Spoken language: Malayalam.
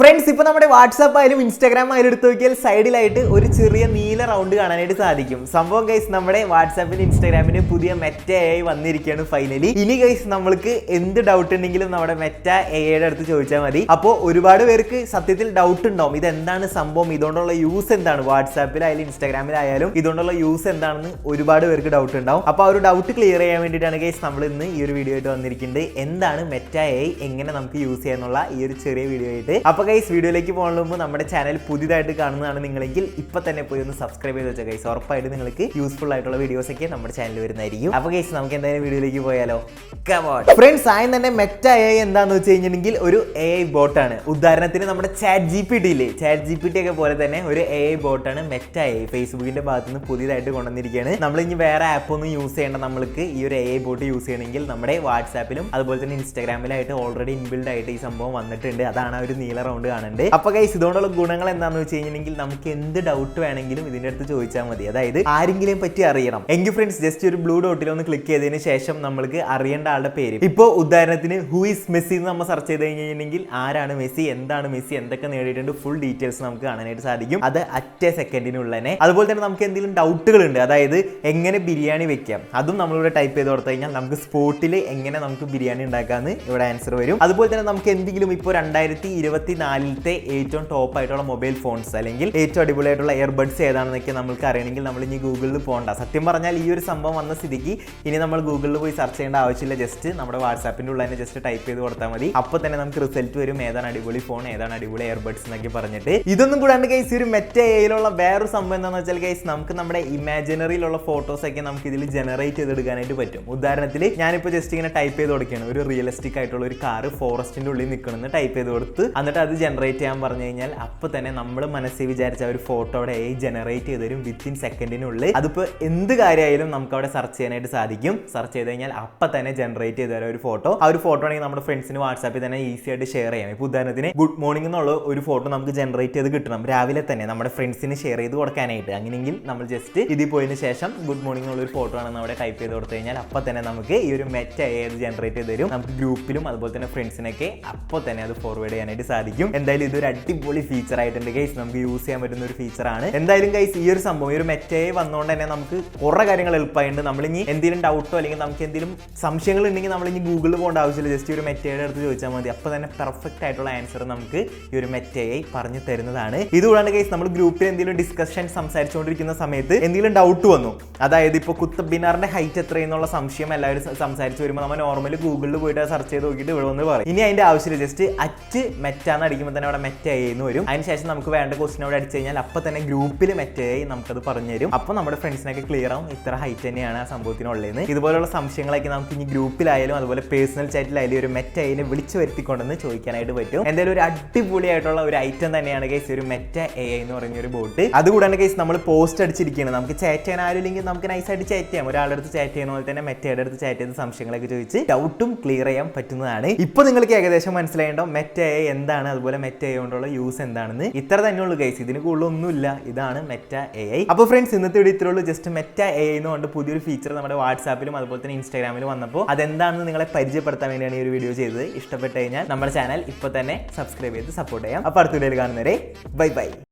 ഫ്രണ്ട്സ് ഇപ്പൊ നമ്മുടെ വാട്സാപ്പ് ആയാലും ഇൻസ്റ്റാഗ്രാം ആയാലും എടുത്ത് നോക്കിയാൽ സൈഡിലായിട്ട് ഒരു ചെറിയ നീല റൗണ്ട് കാണാനായിട്ട് സാധിക്കും. സംഭവം ഗൈസ് നമ്മുടെ വാട്സാപ്പിന് ഇൻസ്റ്റാഗ്രാമിന് പുതിയ മെറ്റ ആയി വന്നിരിക്കുകയാണ് ഫൈനലി ഇനി ഗൈസ് നമ്മൾക്ക് എന്ത് ഡൗട്ട് ഉണ്ടെങ്കിലും നമ്മുടെ മെറ്റ എയുടെ അടുത്ത് ചോദിച്ചാൽ മതി. അപ്പോൾ ഒരുപാട് പേർക്ക് സത്യത്തിൽ ഡൗട്ട് ഉണ്ടാവും. ഇത് എന്താണ് സംഭവം? ഇതുകൊണ്ടുള്ള യൂസ് എന്താണ്? വാട്സാപ്പിലായാലും ഇൻസ്റ്റാഗ്രാമിലായാലും ഇതുകൊണ്ടുള്ള യൂസ് എന്താണെന്ന് ഒരുപാട് പേർക്ക് ഡൗട്ട് ഉണ്ടാവും. അപ്പോൾ ആ ഒരു ഡൗട്ട് ക്ലിയർ ചെയ്യാൻ വേണ്ടിയിട്ടാണ് ഗൈസ് നമ്മൾ ഇന്ന് ഈ ഒരു വീഡിയോ ആയിട്ട് വന്നിരിക്കുന്നത്. എന്താണ് മെറ്റ എ എങ്ങനെ നമുക്ക് യൂസ് ചെയ്യാന്നുള്ള ഈ ഒരു ചെറിയ വീഡിയോ ആയിട്ട്. അപ്പോൾ ഗൈസ് വീഡിയോയിലേക്ക് പോകുന്ന മുമ്പ് നമ്മുടെ ചാനൽ പുതിയതായിട്ട് കാണുന്നതാണ് നിങ്ങളെങ്കിൽ ഇപ്പൊ തന്നെ പോയി ഒന്ന് സബ്സ്ക്രൈബ് ചെയ്ത് വെച്ചാൽ ഗൈസ് ഉറപ്പായിട്ട് നിങ്ങൾക്ക് യൂസ്ഫുൾ ആയിട്ടുള്ള വീഡിയോസ് ഒക്കെ നമ്മുടെ ചാനൽ വരുന്നതായിരിക്കും. അപ്പോൾ ഗൈസ് നമുക്ക് എന്തായാലും വീഡിയോയിലേക്ക് പോയാലോ? ഫ്രണ്ട്സ് ആയും തന്നെ മെറ്റ എ ഐ എന്താന്ന് വെച്ച് കഴിഞ്ഞിട്ടുണ്ടെങ്കിൽ ഒരു എ ഐ ബോട്ടാണ് ഉദാഹരണത്തിന് നമ്മുടെ ചാറ്റ് ജി പി ടി ഇല്ലേ? ചാറ്റ് ജി പി ടി ഒക്കെ പോലെ തന്നെ ഒരു എ ഐ ബോട്ടാണ് മെറ്റ എ ഐ ഫേസ്ബുക്കിന്റെ ഭാഗത്ത് നിന്ന് പുതിയതായിട്ട് കൊണ്ടുവന്നിരിക്കുകയാണ്. നമ്മൾ ഇനി വേറെ ആപ്പ് ഒന്നും യൂസ് ചെയ്യേണ്ട നമ്മൾക്ക് ഈ ഒരു എ ഐ ബോട്ട് യൂസ് ചെയ്യണമെങ്കിൽ നമ്മുടെ വാട്സാപ്പിലും അതുപോലെ തന്നെ ഇൻസ്റ്റാഗ്രാമിലായിട്ട് ഓൾറെഡി ഇൻബിൽഡ് ആയിട്ട് ഈ സംഭവം വന്നിട്ടുണ്ട്. അതാണ് ഒരു നീല റൗണ്ട് കാണുന്നുണ്ട് അപ്പൊ ഗൈസ് ഇതുകൊണ്ടുള്ള ഗുണങ്ങൾ എന്താണെന്ന് വെച്ച് കഴിഞ്ഞിട്ടുണ്ടെങ്കിൽ നമുക്ക് എന്ത് ഡൗട്ട് വേണമെങ്കിലും ഇതിന്റെ അടുത്ത് ചോദിച്ചാൽ മതി. അതായത് ആരെങ്കിലും പറ്റി അറിയണം. എങ്കിൽ ഫ്രണ്ട്സ് ജസ്റ്റ് ഒരു ബ്ലൂ ഡോട്ടിൽ ഒന്ന് ക്ലിക്ക് ചെയ്തതിന് ശേഷം നമ്മൾക്ക് അറിയേണ്ട ആളുടെ പേര്. ഇപ്പോൾ ഉദാഹരണത്തിന് ഹൂ ഇസ് മെസ്സി എന്ന് നമ്മൾ സെർച്ച് ചെയ്ത് കഴിഞ്ഞിട്ടുണ്ടെങ്കിൽ ആരാണ് മെസ്സി എന്താണ് മെസ്സി എന്തൊക്കെ നേടിയിട്ടുണ്ട് ഫുൾ ഡീറ്റെയിൽസ് നമുക്ക് കാണാനായിട്ട് സാധിക്കും. അത് അറ്റ സെക്കൻഡിനുള്ളതന്നെ അതുപോലെ തന്നെ നമുക്ക് എന്തെങ്കിലും ഡൗട്ടുകൾ ഉണ്ട്. അതായത് എങ്ങനെ ബിരിയാണി വെക്കാം? അതും നമ്മളിവിടെ ടൈപ്പ് ചെയ്ത് കൊടുത്തു കഴിഞ്ഞാൽ നമുക്ക് സ്പോട്ടിൽ എങ്ങനെ നമുക്ക് ബിരിയാണി ഉണ്ടാക്കാമെന്ന് ഇവിടെ ആൻസർ വരും. അതുപോലെ തന്നെ നമുക്ക് എന്തെങ്കിലും ഇപ്പോൾ രണ്ടായിരത്തി ഇരുപത്തി നാലിലത്തെ ഏറ്റവും ടോപ്പ് ആയിട്ടുള്ള മൊബൈൽ ഫോൺസ് അല്ലെങ്കിൽ ഏറ്റവും അടിപൊളിയായിട്ടുള്ള ഇയർബഡ്സ് ഏതാണെന്നൊക്കെ നമുക്ക് അറിയണമെങ്കിൽ നമ്മൾ ഇനി ഗൂഗിളിൽ പോകണ്ട. സത്യം പറഞ്ഞാൽ ഈ ഒരു സംഭവം വന്ന സ്ഥിതിക്ക് ഇനി നമ്മൾ ഗൂഗിളിൽ പോയി സെർച്ച് ചെയ്യേണ്ട ആവശ്യമില്ല. ജസ്റ്റ് നമ്മുടെ വാട്സാപ്പിന്റെ ഉള്ളതിനെ തന്നെ ജസ്റ്റ് ടൈപ്പ് ചെയ്ത് കൊടുത്താൽ മതി. അപ്പോൾ തന്നെ നമുക്ക് റിസൾട്ട് വരും. ഏതാണ് അടിപൊളി ഫോൺ ഏതാണ് അടിപൊളി ഇയർബഡ്സ് എന്നൊക്കെ പറഞ്ഞിട്ട്. ഇതൊന്നും കൂടാണ്ട് ഗൈസ് ഒരു മെറ്റ എയിലുള്ള വേറൊരു സംഭവം എന്താണെന്ന് വെച്ചാൽ ഗൈസ് നമുക്ക് നമ്മുടെ ഇമാജിനറിയിലുള്ള ഫോട്ടോസ് ഒക്കെ നമുക്ക് ഇതിൽ ജനറേറ്റ് ചെയ്തെടുക്കാനായിട്ട് പറ്റും. ഉദാഹരണത്തിൽ ഞാനിപ്പോൾ ജസ്റ്റ് ഇങ്ങനെ ടൈപ്പ് ചെയ്ത് കൊടുക്കുകയാണ്. ഒരു റിയലിസ്റ്റിക് ആയിട്ടുള്ള ഒരു കാർ ഫോറസ്റ്റിന്റെ ഉള്ളിൽ നിൽക്കണമെന്ന് ടൈപ്പ് ചെയ്ത് കൊടുത്ത്. എന്നിട്ട് അത് ജനറേറ്റ് ചെയ്യാൻ പറഞ്ഞു കഴിഞ്ഞാൽ അപ്പോൾ തന്നെ നമ്മൾ മനസ്സിൽ വിചാരിച്ച ഒരു ഫോട്ടോയുടെ എ ജനറേറ്റ് ചെയ്ത് തരും വിത്തിൻ സെക്കൻഡിനുള്ളിൽ അതിപ്പോൾ എന്ത് കാര്യമായാലും നമുക്ക് അവിടെ സെർച്ച് ചെയ്യാനായിട്ട് സാധിക്കും. സെർച്ച് ചെയ്ത് കഴിഞ്ഞാൽ അപ്പം തന്നെ ജനറേറ്റ് ചെയ്ത് ഒരു ഫോട്ടോ ആ ഒരു ഫോട്ടോ ആണെങ്കിൽ നമ്മുടെ ഫ്രണ്ട്സിന് വാട്സാപ്പിൽ തന്നെ ഈസി ആയിട്ട് ഷെയർ ചെയ്യാം. ഇപ്പോൾ ഉദാഹരണത്തിന് ഗുഡ് മോർണിംഗ് എന്നുള്ള ഒരു ഫോട്ടോ നമുക്ക് ജനറേറ്റ് ചെയ്ത് കിട്ടണം. രാവിലെ തന്നെ നമ്മുടെ ഫ്രണ്ട്സിന് ഷെയർ ചെയ്ത് കൊടുക്കാനായിട്ട്. അങ്ങനെയെങ്കിൽ നമ്മൾ ജസ്റ്റ് ഇതിൽ പോയതിന് ശേഷം ഗുഡ് മോർണിംഗ് എന്നുള്ള ഒരു ഫോട്ടോ ആണ് അവിടെ ടൈപ്പ് ചെയ്ത് കൊടുത്തു കഴിഞ്ഞാൽ അപ്പോൾ തന്നെ നമുക്ക് ഈ ഒരു മെറ്റ് ഏത് ജനറേറ്റ് ചെയ്ത് തരും. നമുക്ക് ഗ്രൂപ്പിലും അതുപോലെ തന്നെ ഫ്രണ്ട്സിനൊക്കെ അപ്പോൾ തന്നെ അത് ഫോർവേഡ് ചെയ്യാനായിട്ട് സാധിക്കും. എന്തായാലും ഇതൊരു അടിപൊളി ഫീച്ചർ ആയിട്ടുണ്ട് ഗൈസ് നമുക്ക് യൂസ് ചെയ്യാൻ പറ്റുന്ന ഒരു ഫീച്ചറാണ് എന്തായാലും ഗൈസ് ഈ ഒരു സംഭവം ഈ ഒരു മെറ്റയെ വന്നുകൊണ്ട് തന്നെ നമുക്ക് കുറേ കാര്യങ്ങൾ എളുപ്പമായിട്ടുണ്ട്. നമ്മൾ ഇനി എന്തെങ്കിലും ഡൗട്ടോ അല്ലെങ്കിൽ നമുക്ക് എന്തെങ്കിലും സംശയങ്ങൾ ഉണ്ടെങ്കിൽ നമ്മൾ ഇനി ഗൂഗിളിൽ പോകേണ്ട ആവശ്യമില്ല. ജസ്റ്റ് ഒരു മെറ്റയുടെ അടുത്ത് ചോദിച്ചാൽ മതി. അപ്പോൾ തന്നെ പെർഫെക്റ്റ് ആയിട്ടുള്ള ആൻസർ നമുക്ക് ഈ ഒരു മെറ്റയെ പറഞ്ഞു തരുന്നതാണ്. ഇതുകൂടാണ്ട് ഗൈസ് നമ്മൾ ഗ്രൂപ്പിൽ എന്തെങ്കിലും ഡിസ്കഷൻ സംസാരിച്ചുകൊണ്ടിരിക്കുന്ന സമയത്ത് എന്തെങ്കിലും ഡൗട്ട് വന്നു. അതായത് ഇപ്പോൾ കുത്തബ് മിനാറിന്റെ ഹൈറ്റ് എത്രയെന്നുള്ള സംശയം എല്ലാവരും സംസാരിച്ച് വരുമ്പോൾ നമ്മൾ നോർമലി ഗൂഗിളിൽ പോയിട്ട് സെർച്ച് ചെയ്ത് നോക്കിയിട്ട് ഇവിടെ വന്ന് പറയും. ഇനി അതിന്റെ ആവശ്യം ജസ്റ്റ് അറ്റ് മെറ്റാന്ന് അടിക്കുമ്പോൾ തന്നെ അവിടെ മെറ്റ എന്ന് വരും. അതിനുശേഷം നമുക്ക് വേണ്ട ക്വസ്റ്റൻ അവിടെ അടിച്ചു കഴിഞ്ഞാൽ അപ്പോൾ തന്നെ ഗ്രൂപ്പിൽ മെറ്റായി നമുക്കത് പറഞ്ഞു തരും. അപ്പോൾ നമ്മുടെ ഫ്രണ്ട്സിനൊക്കെ ക്ലിയർ ആവും ഇത്ര ഹൈറ്റ് തന്നെയാണ് ആ സംഭവത്തിനുള്ളതെന്ന്. ഇതുപോലുള്ള സംശയങ്ങളൊക്കെ നമുക്ക് ഇനി ഗ്രൂപ്പിലായാലും അതുപോലെ പേഴ്സണൽ ചാറ്റിലായാലും ഒരു മെറ്റായിനെ വിളിച്ചു വരുത്തിക്കൊണ്ടെന്ന് ചോദിക്കാനായിട്ട് പറ്റും. എന്തായാലും ഒരു അടിപൊളിയായിട്ടുള്ള ഒരു ഐറ്റം തന്നെയാണ് കേസ് ഒരു മെറ്റ എ എന്ന് പറഞ്ഞ ഒരു ബോട്ട് അതുകൂടാണ് കേസ് നമ്മൾ പോസ്റ്റ് അടിച്ചിരിക്കുകയാണ്. നമുക്ക് ചാറ്റ് ചെയ്യാൻ ആരും ഇല്ലെങ്കിൽ നമുക്ക് നൈസായിട്ട് ചാറ്റ് ചെയ്യാം. ഒരാളുടെ അടുത്ത് ചാറ്റ് ചെയ്യുന്ന പോലെ തന്നെ മെറ്റയുടെ അടുത്ത് ചാറ്റ് ചെയ്ത് സംശയങ്ങളൊക്കെ ചോദിച്ച് ഡൗട്ടും ക്ലിയർ ചെയ്യാൻ പറ്റുന്നതാണ്. ഇപ്പൊ നിങ്ങൾക്ക് ഏകദേശം മനസ്സിലായിട്ടോ മെറ്റ എ എന്താണ്? അതുപോലെ മെറ്റ എ കൊണ്ടുള്ള യൂസ് എന്താണെന്ന്? ഇത്ര തന്നെ ഉള്ളൂ ഗൈസ് ഇതിന് കൂടുതലൊന്നുമില്ല ഇതാണ് മെറ്റ എ ഐ അപ്പോൾ ഫ്രണ്ട്സ് ഇന്നത്തെ വീഡിയോ ഇത്രയുള്ളൂ ജസ്റ്റ് മെറ്റ എ ഐ എന്ന് കൊണ്ട് പുതിയൊരു ഫീച്ചർ നമ്മുടെ വാട്സാപ്പിലും അതുപോലെ തന്നെ ഇൻസ്റ്റാഗ്രാമിലും വന്നപ്പോൾ അതെന്താണെന്ന് നിങ്ങളെ പരിചയപ്പെടുത്താൻ വേണ്ടിയാണ് ഈ ഒരു വീഡിയോ ചെയ്തത്. ഇഷ്ടപ്പെട്ട് കഴിഞ്ഞാൽ നമ്മുടെ ചാനൽ ഇപ്പോൾ തന്നെ സബ്സ്ക്രൈബ് ചെയ്ത് സപ്പോർട്ട് ചെയ്യാം. അപ്പോൾ അടുത്ത വീഡിയോയിൽ കാണുന്നവരെ ബൈ ബൈ